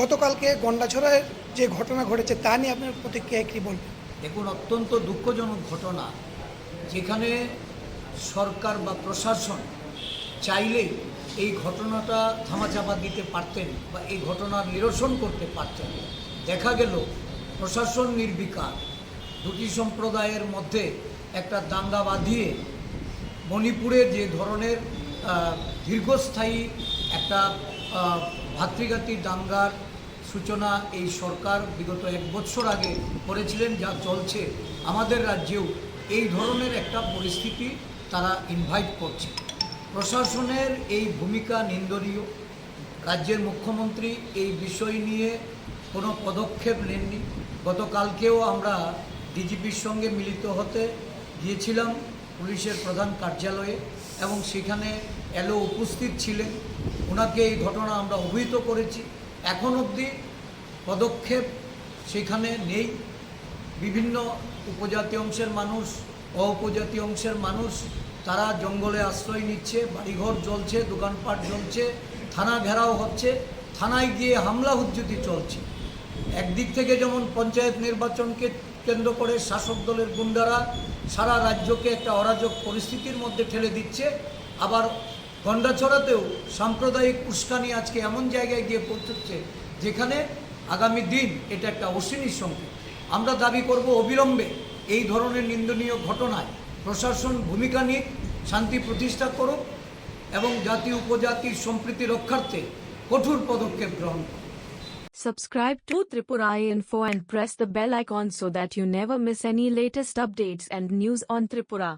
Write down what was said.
গতকালকে গন্ডাছড়ার যে ঘটনা ঘটেছে, তা নিয়ে আপনার প্রতিক্রিয়া কী বলবেন? দেখুন, অত্যন্ত দুঃখজনক ঘটনা। যেখানে সরকার বা প্রশাসন চাইলেই এই ঘটনাটা ধামাচাপা দিতে পারতেন বা এই ঘটনা নিরসন করতে পারতেন। দেখা গেল, প্রশাসন নির্বিকার। দুটি সম্প্রদায়ের মধ্যে একটা দাঙ্গা বাঁধিয়ে মণিপুরে যে ধরনের দীর্ঘস্থায়ী একটা ভাতৃঘাতী দাঙ্গার সূচনা এই সরকার বিগত এক বছর আগে করেছিলেন, যা চলছে আমাদের রাজ্যেও এই ধরনের একটা পরিস্থিতি তারা ইনভাইট করছে। প্রশাসনের এই ভূমিকা নিন্দনীয়। রাজ্যের মুখ্যমন্ত্রী এই বিষয় নিয়ে কোনো পদক্ষেপ নেননি। গতকালকেও আমরা ডিজিপির সঙ্গে মিলিত হতে গিয়েছিলাম পুলিশের প্রধান কার্যালয়ে এবং সেখানে এলো উপস্থিত ছিলেন। ওনাকে এই ঘটনা আমরা অভিহিত করেছি। এখন অবধি পদক্ষেপ সেখানে নেই। বিভিন্ন উপজাতি অংশের মানুষ, অউপজাতি অংশের মানুষ, তারা জঙ্গলে আশ্রয় নিচ্ছে, বাড়িঘর জ্বলছে, দোকানপাট জ্বলছে, থানা ঘেরাও হচ্ছে, থানায় গিয়ে হামলা হুজ্জুতি চলছে। একদিক থেকে যেমন পঞ্চায়েত নির্বাচনকে কেন্দ্র করে শাসক দলের গুন্ডারা সারা রাজ্যকে একটা অরাজক পরিস্থিতির মধ্যে ঠেলে দিচ্ছে, আবার গন্ডাছড়াতেও সাম্প্রদায়িক উস্কানি আজকে এমন জায়গায় গিয়ে পৌঁছচ্ছে যেখানে আগামী দিন এটা একটা অশ্বিনীর সংকেত আমরা দাবি করব অবিলম্বে এই ধরনের নিন্দনীয় ঘটনায় প্রশাসন ভূমিকা নিক, শান্তি প্রতিষ্ঠা করুক এবং জাতি উপজাতির সম্প্রীতি রক্ষার্থে কঠোর পদক্ষেপ গ্রহণ করুক Subscribe to Tripura Info and press the bell icon so that you never miss any latest updates and news on Tripura.